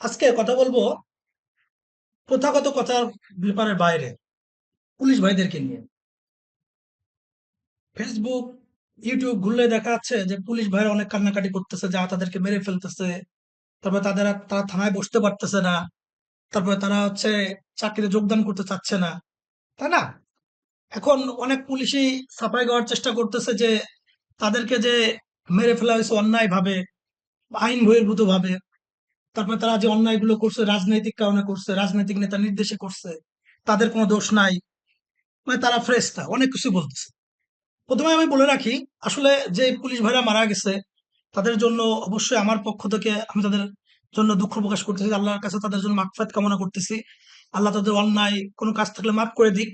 আজকে কথা বলব প্রথাগত কথার ব্যাপারের বাইরে, পুলিশ ভাইদেরকে নিয়ে। ফেসবুক ইউটিউব ঘুরলে দেখা যাচ্ছে যে পুলিশ ভাইরা অনেক কান্নাকাটি করতেছে, যা তাদেরকে মেরে ফেলতেছে। তারপরে তাদের তারা থানায় বসতে পারতেছে না। তারপরে তারা হচ্ছে চাকরিতে যোগদান করতে চাচ্ছে না। তাই না? এখন অনেক পুলিশই সাফাই গাওয়ার চেষ্টা করতেছে যে তাদেরকে যে মেরে ফেলা হয়েছে অন্যায় ভাবে আইন বহির্ভূত ভাবে তারপরে তারা যে অন্যায়গুলো করছে, রাজনৈতিক কারণে করছে, রাজনৈতিক নেতা নির্দেশে করছে, তাদের কোনো দোষ নাই। মানে তারা ফ্রেশটা অনেক কিছু বলতেছে। প্রথমে আমি বলে রাখি, আসলে যে পুলিশ ভাইরা মারা গেছে, তাদের জন্য অবশ্যই আমার পক্ষ থেকে আমি তাদের জন্য দুঃখ প্রকাশ করতেছি। আল্লাহর কাছে তাদের জন্য মাগফিরাত কামনা করতেছি। আল্লাহ তাদের অন্যায় কোনো কাজ থাকলে মাফ করে দিক।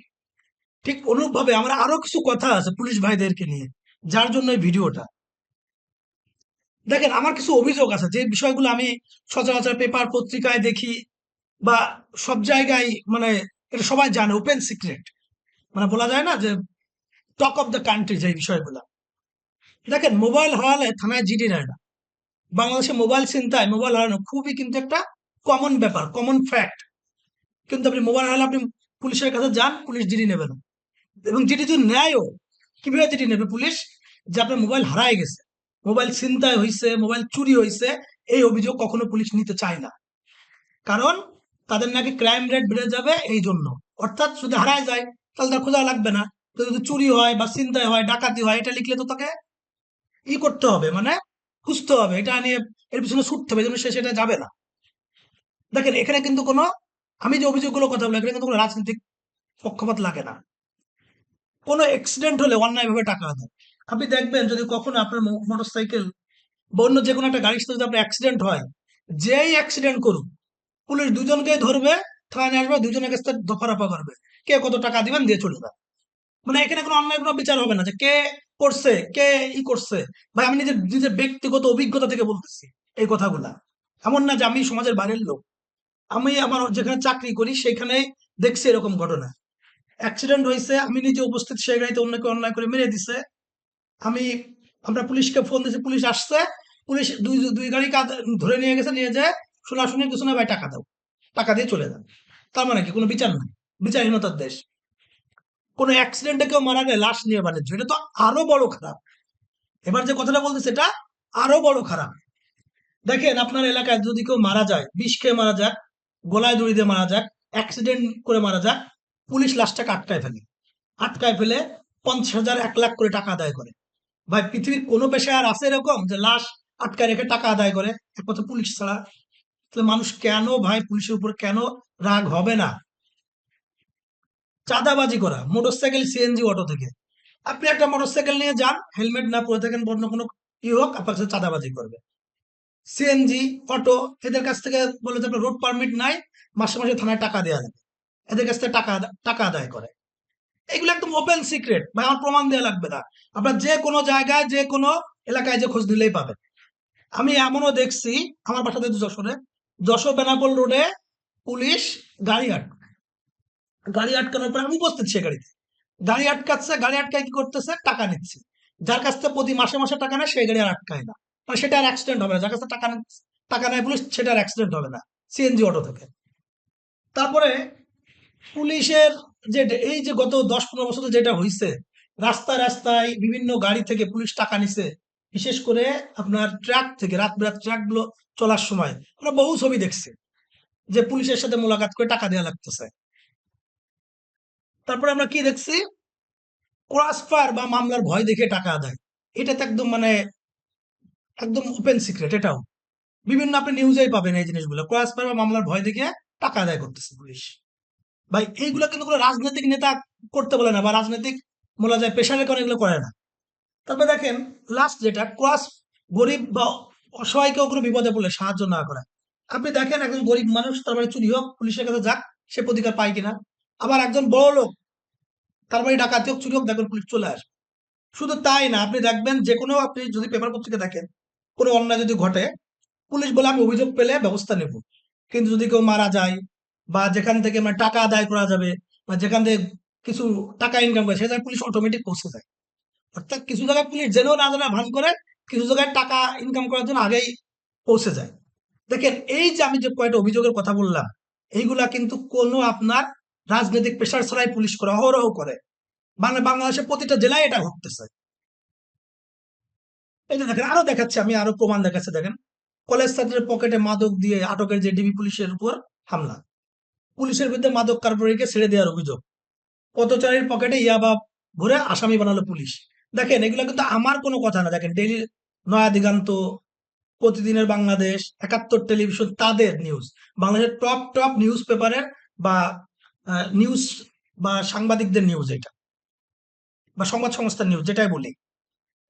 ঠিক অনুরূপভাবে আমার আরও কিছু কথা আছে পুলিশ ভাইদেরকে নিয়ে, যার জন্য এই ভিডিওটা। দেখেন, আমার কিছু অভিযোগ আছে যে বিষয়গুলো আমি সচরাচর পেপার পত্রিকায় দেখি বা সব জায়গায় মানে এটা সবাই জানে ওপেন সিক্রেট মানে বলা যায় না যে টক অফ দ্য কান্ট্রি যে বিষয়গুলো। দেখেন মোবাইল হারালে থানায় জিডি নেয় না। বাংলাদেশে মোবাইল চিন্তায় মোবাইল হারানো খুবই কিন্তু একটা কমন ব্যাপার কমন ফ্যাক্ট কিন্তু আপনি মোবাইল হারালে আপনি পুলিশের কাছে যান, পুলিশ জিডি নেবে না। এবং জিডি যদি নেয়ও, কীভাবে জিডি নেবে পুলিশ? যে আপনার মোবাইল হারায় গেছে। মোবাইল ছিনতাই হয়েছে মোবাইল চুরি হয়েছে এই অভিযোগ কখনো পুলিশ নিতে চায় না। কারণ তাদের নাকি ক্রাইম রেট বেড়ে যাবে এই জন্য। অর্থাৎ যদি হারায় যায়, তাহলে তার খোঁজা লাগবে না। যদি চুরি হয় বা ছিনতাই হয়, ডাকাতি হয়, এটা লিখলে তো তাকে ই করতে হবে মানে খুঁজতে হবে। এটা নিয়ে এর পিছনে ছুটতে হবে জন্য সে সেটা যাবে না। দেখেন, এখানে কিন্তু কোনো, আমি যে অভিযোগগুলো কথা বলি, এখানে কিন্তু কোনো রাজনৈতিক পক্ষপাত লাগে না। কোনো অ্যাক্সিডেন্ট হলে অন্যায়ভাবে টাকা দেয়। আপনি দেখবেন যদি কখনো আপনার মোটর সাইকেল বা অন্য যে কোনো একটা গাড়ির সাথে যদি আপনার অ্যাক্সিডেন্ট হয়, যেই অ্যাক্সিডেন্ট করুক, পুলিশ দুজনকে ধরবে, থানায় আসবে, দুজনের কাছে দফারফা করবে। কে কত টাকা দিবেন দিয়ে চলে যাবে। মানে এখানে কোনো অন্যায়, কোনো বিচার হবে না যে কে করছে, কে ই করছে। ভাই, আমি নিজের নিজের ব্যক্তিগত অভিজ্ঞতা থেকে বলতেছি এই কথাগুলা। এমন না যে আমি সমাজের বাইরের লোক। আমি আমার যেখানে চাকরি করি, সেখানে দেখছি এরকম ঘটনা। অ্যাক্সিডেন্ট হয়েছে, আমি নিজে উপস্থিত সেই গাড়িতে অন্যকে অন্যায় করে মেরে দিছে। আমি, আমরা পুলিশকে ফোন দিয়েছি পুলিশ আসছে, পুলিশ দুই দুই গাড়ি ধরে নিয়ে গেছে, নিয়ে যায়, শোনাশুনি কিছু না, ভাই টাকা দাও, টাকা দিয়ে চলে যান। তার মানে কি? কোনো বিচার নাই। বিচারহীনতার দেশ। কোনো অ্যাক্সিডেন্টে কেউ মারা গেলে লাশ নিয়ে বাণিজ্য এটা তো আরও বড় খারাপ। এবার যে কথাটা বলতে সেটা আরও বড় খারাপ। দেখেন, আপনার এলাকায় যদি কেউ মারা যায়, বিষ খেয়ে মারা যাক, গলায় দড়ি দিয়ে মারা যাক অ্যাক্সিডেন্ট করে মারা যাক, পুলিশ লাশটাকে আটকায় ফেলে। আটকায় ফেলে পঞ্চাশ হাজার, এক লাখ করে টাকা আদায় করে। ভাই, পৃথিবীর কোনো পেশায় আর আছে এরকম যে লাশ আটকায় রেখে টাকা আদায় করে? একমাত্র পুলিশ ছাড়া। তাহলে মানুষ কেন ভাই পুলিশের উপর কেন রাগ হবে না? চাঁদাবাজি করা, মোটরসাইকেল, সিএনজি, অটো থেকে। আপনি একটা মোটরসাইকেল নিয়ে যান, হেলমেট না পরে থাকেন, বন্য কোনো ই হোক, আপনার কাছে চাঁদাবাজি করবে। সিএনজি, অটো, এদের কাছ থেকে বলে যে আপনার রোড পারমিট নাই, মাসে মাসে থানায় টাকা দেওয়া যাবে এদের কাছ থেকে টাকা টাকা আদায় করে। এগুলো একদম ওপেন সিক্রেট ভাই আমার প্রমাণ দেওয়া লাগবে না। আপনার যে কোনো জায়গায়, যে কোনো এলাকায় যে খোঁজ দিলেই পাবেন। আমি এমনও দেখছি, আমার বাসাতে যশোরে, যশোর বেনাপোল রোডে পুলিশ গাড়ি আটক গাড়ি আটকানোর পর আমি উপস্থিত সে গাড়িতে। গাড়ি আটকাচ্ছে, গাড়ি আটকায় কি করতেছে? টাকা নিচ্ছে। যার কাছ থেকে প্রতি মাসে মাসে টাকা নেয়, সেই গাড়ি আর আটকায় না। মানে সেটা আর অ্যাক্সিডেন্ট হবে না। যার কাছে টাকা টাকা নেয় পুলিশ, সেটা আর অ্যাক্সিডেন্ট হবে না। সিএনজি অটো থেকে। তারপরে পুলিশের যে এই যে গত দশ পনেরো বছরে যেটা হয়েছে রাস্তায় রাস্তায় বিভিন্ন গাড়ি থেকে পুলিশ টাকা নিছে, বিশেষ করে আপনার ট্রাক থেকে, রাত বিরাত ট্রাকগুলো চলার সময়। আমরা বহু ছবি দেখছি যে পুলিশের সাথে মোলাকাত করে টাকা দেওয়া লাগতেছে। তারপরে আমরা কি দেখছি? ক্রসফায়ার বা মামলার ভয় দেখে টাকা আদায়। এটা তো একদম মানে একদম ওপেন সিক্রেট এটাও। বিভিন্ন আপনি নিউজেই পাবেন এই জিনিসগুলো। ক্রসফায়ার বা মামলার ভয় দেখে টাকা আদায় করতেছে পুলিশ। ভাই, এইগুলো কিন্তু কোনো রাজনৈতিক নেতা করতে বলে না বা রাজনৈতিক বলা যায় পেশারের কারণে এগুলো করে না। তারপরে দেখেন লাস্ট যেটা ক্রস গরিব বা অসহায় কেউ কোনো বিপদে পড়লে সাহায্য না করা। আপনি দেখেন, একজন গরিব মানুষ, তার বাড়ি চুরি হোক, পুলিশের কাছে যাক, সে প্রতিকার পায় কিনা। আবার একজন বড় লোক, তার বাড়ি ডাকাতি হোক, চুরি হোক, দেখবেন পুলিশ চলে আসবে শুধু তাই না, আপনি দেখবেন যে কোনো আপনি যদি পেপার পত্রিকা দেখেন, কোনো অন্যায় যদি ঘটে, পুলিশ বলে, আমি অভিযোগ পেলে ব্যবস্থা নেব। কিন্তু যদি কেউ মারা যায় বা যেখান থেকে মানে টাকা আদায় করা যাবে বা যেখান থেকে কিছু টাকা ইনকাম করে সেখানে পুলিশ অটোমেটিক পৌঁছে যায় অর্থাৎ কিছু জায়গায় পুলিশ জেনেও না জানা ভান করে, কিছু জায়গায় টাকা ইনকাম করার জন্য আগেই পৌঁছে যায়। দেখেন, এই যে আমি যে কয়টা অভিযোগের কথা বললাম, এইগুলা কিন্তু কোনো আপনার রাজনৈতিক প্রেশার ছাড়াই পুলিশ করে, অহরহ করে। মানে বাংলাদেশের প্রতিটা জেলায় এটা ঘটতেছে। এই যে দেখেন, আরও দেখাচ্ছি আমি, আরও প্রমাণ দেখাচ্ছি, দেখেন। কলেজ ছাত্রের পকেটে মাদক দিয়ে আটকের যে ডিবি পুলিশের উপর হামলা। পুলিশের বিরুদ্ধে মাদক কারবারিকে ছেড়ে দেওয়ার অভিযোগ। পথচারীর পকেটে ইয়াবা ভরে আসামি বানালো পুলিশ। দেখেন, এগুলো কিন্তু আমার কোনো কথা না। দেখেন, ডেইলি নয়া দিগান্ত প্রতিদিনের বাংলাদেশ, একাত্তর টেলিভিশন, তাদের নিউজ বাংলাদেশের টপ টপ নিউজ পেপারের বা নিউজ বা সাংবাদিকদের নিউজ এটা। বা সংবাদ সংস্থার নিউজ যেটাই বলি।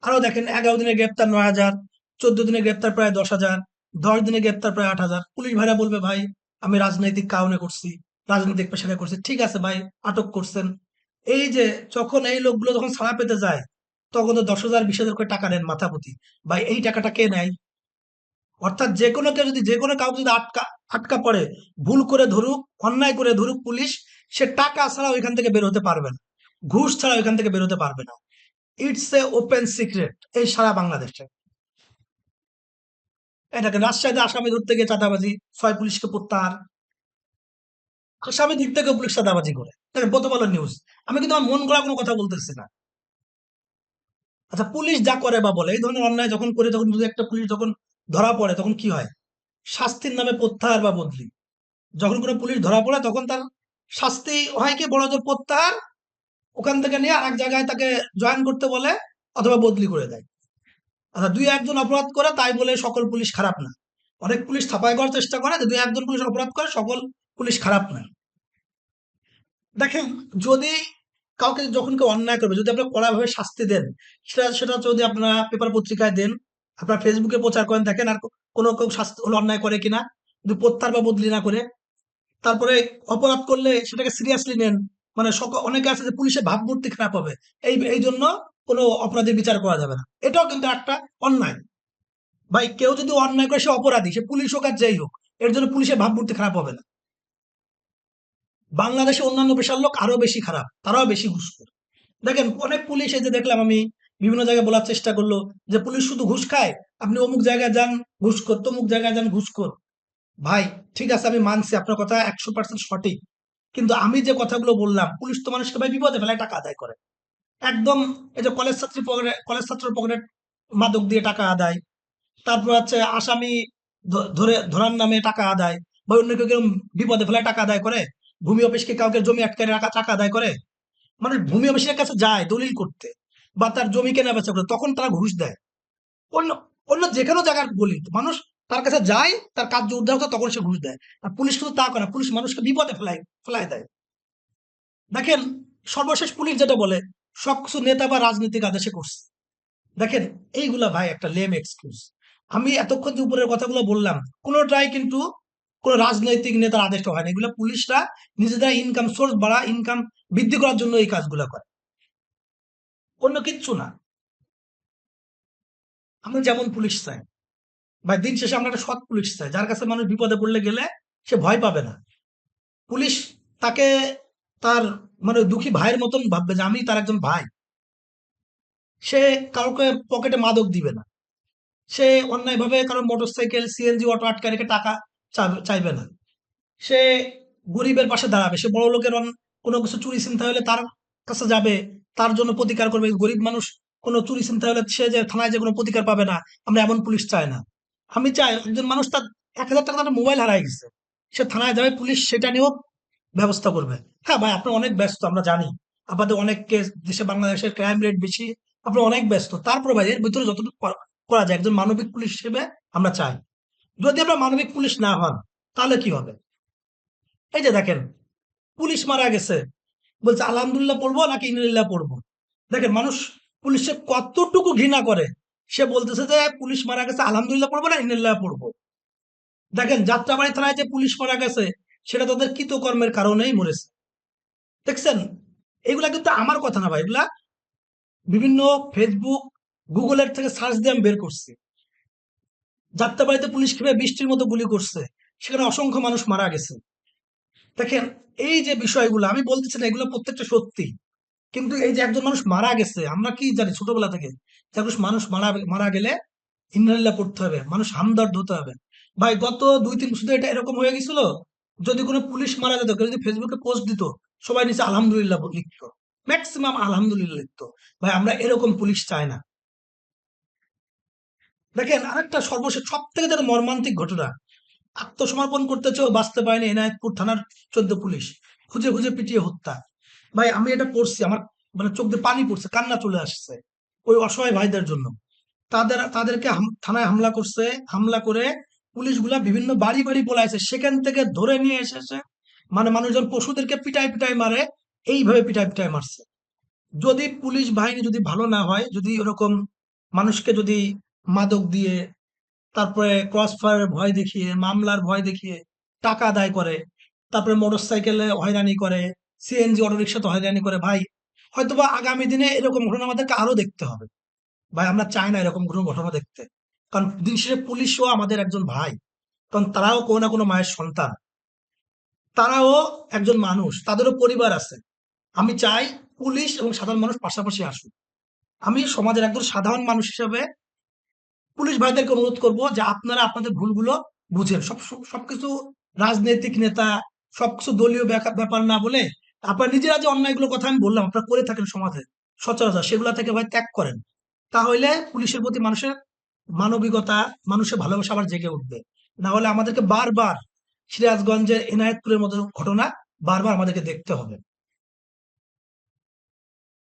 আরও দেখেন, এগারো দিনে গ্রেপ্তার নয় হাজার, চোদ্দ দিনে গ্রেপ্তার প্রায় দশ হাজার, দশ দিনে গ্রেপ্তার প্রায় আট হাজার। পুলিশ ভাইরা বলবে, ভাই আমি রাজনৈতিক কারণে করছি, রাজনৈতিক পেশারে করছি, ঠিক আছে ভাই, আটক করছেন। এই যে যখন এই লোকগুলো যখন ছাড়া পেতে যায়, তখন তো দশ হাজার, বিশ হাজার করে টাকা নেন মাথাপতি। ভাই, এই টাকাটা কে নেয়? অর্থাৎ যে কোনো কেউ যদি, যে কোনো কাউকে যদি আটকা আটকা পড়ে, ভুল করে ধরুক, অন্যায় করে ধরুক পুলিশ, সে টাকা ছাড়া ওইখান থেকে বের হতে পারবে না। ঘুষ ছাড়া ওইখান থেকে বের হতে পারবে না। ইটস এ ওপেন সিক্রেট এই সারা বাংলাদেশে। এটাকে রাজশাহীতে আসামি ধরতে গিয়ে চাঁদাবাজি, ছয় পুলিশকে প্রত্যাহার। আসামি দিক থেকে পুলিশ চাঁদাবাজি করে। প্রথম নিউজ আমি কিন্তু আমার মন গড়া কোনো কথা বলতেছি না। আচ্ছা পুলিশ যা করে বা বলে, এই ধরনের অন্যায় যখন করে, তখন যদি একটা পুলিশ যখন ধরা পড়ে, তখন কি হয়? শাস্তির নামে প্রত্যাহার বা বদলি। যখন কোনো পুলিশ ধরা পড়ে, তখন তার শাস্তি হয় কি? বড় প্রত্যাহার, ওখান থেকে নিয়ে আর এক জায়গায় তাকে জয়েন করতে বলে, অথবা বদলি করে দেয়। আচ্ছা দুই একজন অপরাধ করে, তাই বলে সকল পুলিশ খারাপ না। অনেক পুলিশ ছাপাই করার চেষ্টা করে দুই একজন পুলিশ অপরাধ করে, সকল পুলিশ খারাপ না। দেখেন, যদি কাউকে যখন কেউ অন্যায় করবে, যদি আপনারা কড়াভাবে শাস্তি দেন, সেটা সেটা যদি আপনারা পেপার পত্রিকায় দেন, আপনার ফেসবুকে প্রচার করেন, দেখেন আর কোনো কেউ শাস্তি হলো অন্যায় করে কিনা, যদি প্রত্যাহার বা বদলি না করে, তারপরে অপরাধ করলে সেটাকে সিরিয়াসলি নেন মানে অনেকে আছে যে পুলিশের ভাবমূর্তি খারাপ হবে, এই এই জন্য কোনো অপরাধের বিচার করা যাবে না। এটাও কিন্তু একটা অন্যায়। ভাই, কেউ যদি অন্যায় করে, সে অপরাধী, সে পুলিশ হোক আর যেই হোক, এর জন্য পুলিশের ভাবমূর্তি খারাপ হবে না। বাংলাদেশে অন্যান্য পেশার লোক আরও বেশি খারাপ, তারাও বেশি ঘুষখোর দেখেন, অনেক পুলিশ এই যে দেখলাম, আমি বিভিন্ন জায়গায় বলার চেষ্টা করল যে পুলিশ শুধু ঘুষ খায়, আপনি অমুক জায়গায় যান ঘুষখোর তমুক জায়গায় যান ঘুষখোর ভাই, ঠিক আছে, আমি মানছি, আপনার কথা একশো পার্সেন্ট সঠিক। কিন্তু আমি যে কথাগুলো বললাম, পুলিশ তো মানুষকে ভাই বিপদে ফেলায় টাকা আদায় করে। একদম এই যে কলেজ ছাত্রী পকেটে, কলেজ ছাত্র পকেটে মাদক দিয়ে টাকা আদায়। তারপর হচ্ছে আসামি ধরে, ধরার নামে টাকা আদায় বা অন্য কেউ বিপদে ফেলায় টাকা আদায় করে, ভূমি অফিসকে কাউকে জমি আটকে রাখা, টাকা আদায় করে। মানে ভূমি অফিসের কাছে যায় দলিল করতে বা তার জমি কেনা বেচা করে, তখন তারা ঘুষ দেয়। অন্য অন্য যে কোনো জায়গার বলি মানুষ তার কাছে যায়, তার কাজ উদ্ধার হতো তখন সে ঘুষ দেয়। আর পুলিশ কিন্তু তা করে। পুলিশ মানুষকে বিপদে ফেলায় ফেলায় দেয়। দেখেন, সর্বশেষ পুলিশ যেটা বলে সবকিছু নেতা বা রাজনৈতিক আদেশে করছে। দেখেন, এইগুলা ভাই একটা লেম এক্সকিউজ আমি এতক্ষণ যে উপরের কথাগুলো বললাম কোনোটাই কিন্তু কোনো রাজনৈতিক নেতার আদেশ হয় না। এগুলো পুলিশরা নিজেদের ইনকাম সোর্স বাড়া ইনকাম বৃদ্ধি করার জন্য এই কাজগুলো করে। অন্য কিচ্ছু না। আমরা যেমন পুলিশ চাই, ভাই দিন শেষে আমরা একটা সৎ পুলিশ চাই। যার কাছে মানুষ বিপদে পড়লে গেলে সে ভয় পাবে না। পুলিশ তাকে তার মানে দুঃখী ভাইয়ের মতন ভাববে যে আমি তার একজন ভাই। সে কাউকে পকেটে মাদক দিবে না। সে অন্যায়ভাবে কারও মোটরসাইকেল সিএনজি অটো আটকা রেখে টাকা চাইবে না। সে গরিবের পাশে দাঁড়াবে। সে বড় লোকের কোনো কিছু চুরি চিন্তা হলে তার কাছে যাবে, তার জন্য প্রতিকার করবে। গরিব মানুষ কোনো চুরি চিন্তা হলে সে যে থানায় যে কোনো প্রতিকার পাবে না, আমরা এমন পুলিশ চাই না। আমি চাই একজন মানুষ তার এক হাজার টাকা তার মোবাইল হারাই গেছে। সে থানায় যাবে, পুলিশ সেটা নিয়েও ব্যবস্থা করবে। হ্যাঁ ভাই আপনার অনেক ব্যস্ত, আমরা জানি। আপনাদের অনেক দেশে বাংলাদেশের ক্রাইম রেট বেশি, আপনি অনেক ব্যস্ত। তারপর ভাই, এর ভিতরে যতটুকু করা- করা যায়, একজন মানবিক পুলিশ হিসেবে আমরা চাই। যদি আমরা মানবিক পুলিশ না হন, তাহলে কি হবে? এই যে দেখেন, পুলিশ মারা গেছে। বলছে, আলহামদুলিল্লাহ পড়ব নাকি ইনলিল্লাহ পড়ব? দেখেন, মানুষ পুলিশে কতটুকু ঘৃণা করে, সে বলতেছে যে, পুলিশ মারা গেছে, আলহামদুলিল্লাহ পড়ব না ইনলিল্লাহ পড়ব। দেখেন, যাত্রাবাড়ি থানায় যে পুলিশ মারা গেছে সেটা তাদের কৃতকর্মের কারণেই মরেছে। দেখছেন? এগুলা কিন্তু আমার কথা না ভাই, এগুলা বিভিন্ন ফেসবুক গুগলের থেকে সার্চ দিয়ে আমি বের করছি। যাত্রাবাড়িতে পুলিশ কীভাবে বৃষ্টির মতো গুলি করছে, সেখানে অসংখ্য মানুষ মারা গেছে। দেখেন, এই যে বিষয়গুলো, আমি বলতেছি না এগুলো প্রত্যেকটা সত্যি, কিন্তু এই যে একজন মানুষ মারা গেছে, আমরা কি জানি ছোটবেলা থেকে? একজন মানুষ মারা মারা গেলে ইন্নালিল্লাহ পড়তে হবে, মানুষ হামদর্দ হতে হবে। ভাই, গত দুই, তিন বছর এটা এরকম হয়ে গেছিল যদি কোনো পুলিশ মারা যেত, কেউ যদি ফেসবুকে পোস্ট দিত, সবাই নিচে আলহামদুলিল্লাহ লিখতো। ম্যাক্সিমাম আলহামদুলিল্লাহ লিখতো। ভাই, আমরা এরকম পুলিশ চাই না। দেখেন, আরেকটা সর্বশেষ সব থেকে যেটা মর্মান্তিক ঘটনা, আত্মসমর্পণ করতে চেয়েও বাঁচতে পারেনি এনায়তপুর থানার চোদ্দ পুলিশ। খুঁজে খুঁজে পিটিয়ে হত্যা। ভাই, আমি এটা পড়ছি, আমার মানে চোখ দিয়ে পানি পড়ছে, কান্না চলে আসছে ওই অসহায় ভাইদের জন্য। তাদের, তাদেরকে থানায় হামলা করছে, হামলা করে পুলিশগুলা বিভিন্ন বাড়ি বাড়ি বলাইছে সেখান থেকে ধরে নিয়ে এসেছে মানে মানুষজন পশুদেরকে পিটাই পিটাই মারে, এইভাবে পিটাই পিটাই মারছে। যদি পুলিশ বাহিনী যদি ভালো না হয়, যদি ওরকম মানুষকে যদি মাদক দিয়ে তারপরে ক্রস ফায়ারের ভয় দেখিয়ে, মামলার ভয় দেখিয়ে টাকা আদায় করে, তারপরে মোটর সাইকেলে হয়রানি করে সিএনজি অটো রিক্সাতে হয়রানি করে, ভাই, হয়তোবা আগামী দিনে এরকম ঘটনা আমাদেরকে আরও দেখতে হবে। ভাই, আমরা চাই না এরকম কোনো ঘটনা দেখতে। কারণ দিন শেষে পুলিশও আমাদের একজন ভাই। কারণ তারাও কোনো না কোনো মায়ের সন্তান। তারাও একজন মানুষ, তাদেরও পরিবার আছে। আমি চাই পুলিশ এবং সাধারণ মানুষ পাশাপাশি আসুক। আমি সমাজের একজন সাধারণ মানুষ হিসেবে পুলিশ ভাইদেরকে অনুরোধ করব যে আপনারা আপনাদের ভুলগুলো বুঝেন। সব সব- সবকিছু রাজনৈতিক নেতা, সবকিছু দলীয় ব্যাপার না বলে আপনারা নিজেরা যে অন্যায়গুলো কথা আমি বললাম, আপনারা করে থাকেন সমাজে সচরাচর। সেগুলা থেকে ভাই ত্যাগ করেন। তাহলে পুলিশের প্রতি মানুষের মানবিকতা, মানুষের ভালোবাসা আবার জেগে উঠবে। না হলে আমাদেরকে বারবার সিরাজগঞ্জের এনায়েতপুরের মতো ঘটনা বারবার আমাদেরকে দেখতে হবে।